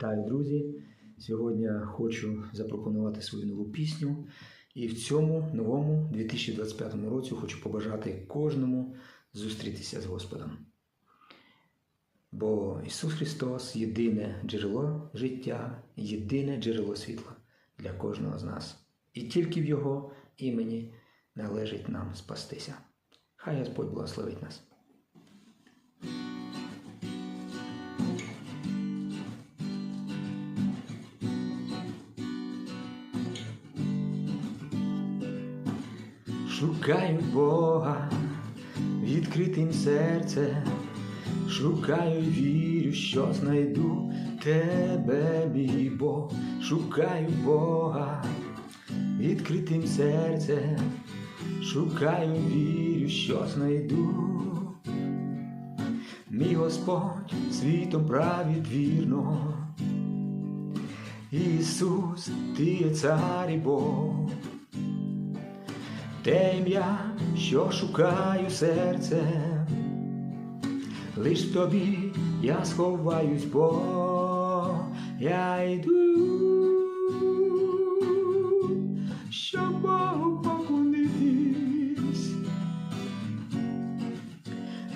Вітаю, друзі! Сьогодні хочу запропонувати свою нову пісню. І в цьому новому 2025 році хочу побажати кожному зустрітися з Господом. Бо Ісус Христос єдине джерело життя, єдине джерело світла для кожного з нас. І тільки в Його імені належить нам спастися. Хай Господь благословить нас. Шукаю Бога відкритим серцем, шукаю, вірю, що знайду тебе, мій Бог, шукаю Бога відкритим серцем, шукаю, вірю, що знайду. Мій Господь світом править вірно, Ісус, ти є цар і Бог. Те ім'я, що шукаю серцем, лиш тобі я сховаюсь, бо я йду, щоб Богу поклонитись.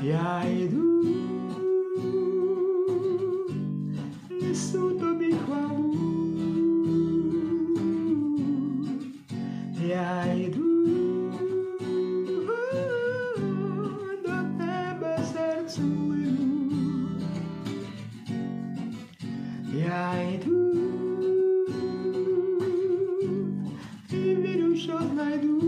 Я йду, Я йду і вірю, що знайду.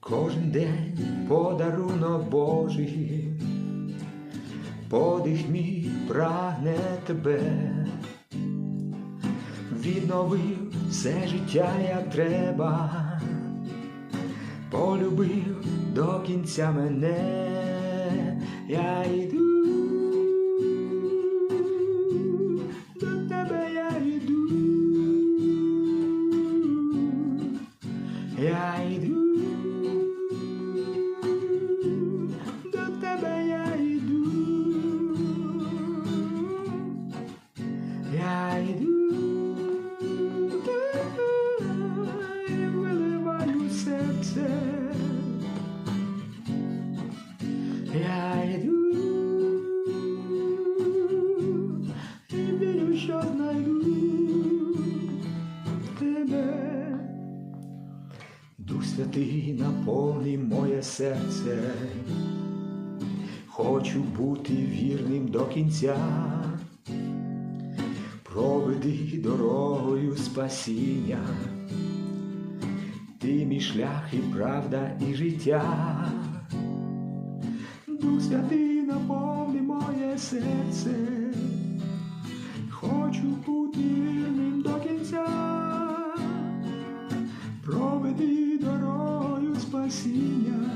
Кожен день подарунок Божий, подих мій прагне тебе. Відновив все життя, як треба, полюбив до кінця мене, я йду, Святий наповни моє серце. Хочу бути вірним до кінця. Проведи дорогою спасіння, ти мій шлях і правда, і життя, Дух святий наповни моє серце, проведи дорогою спасіння,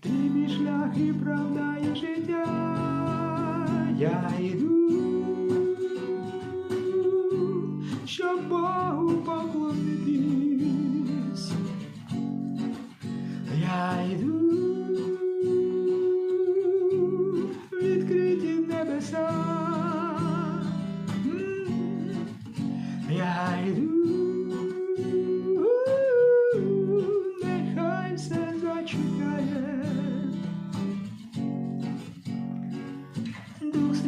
ти мій шлях і правда, і життя, я йду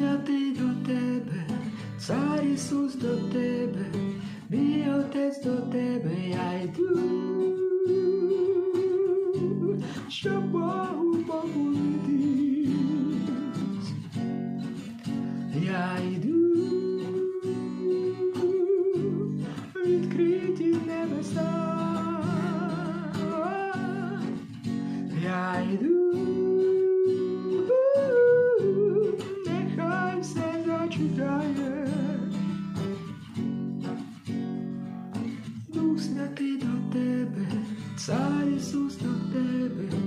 святий до тебе, цар Ісус до тебе, мій Отець до тебе, я йду, до тебе, цар Ісус до тебе,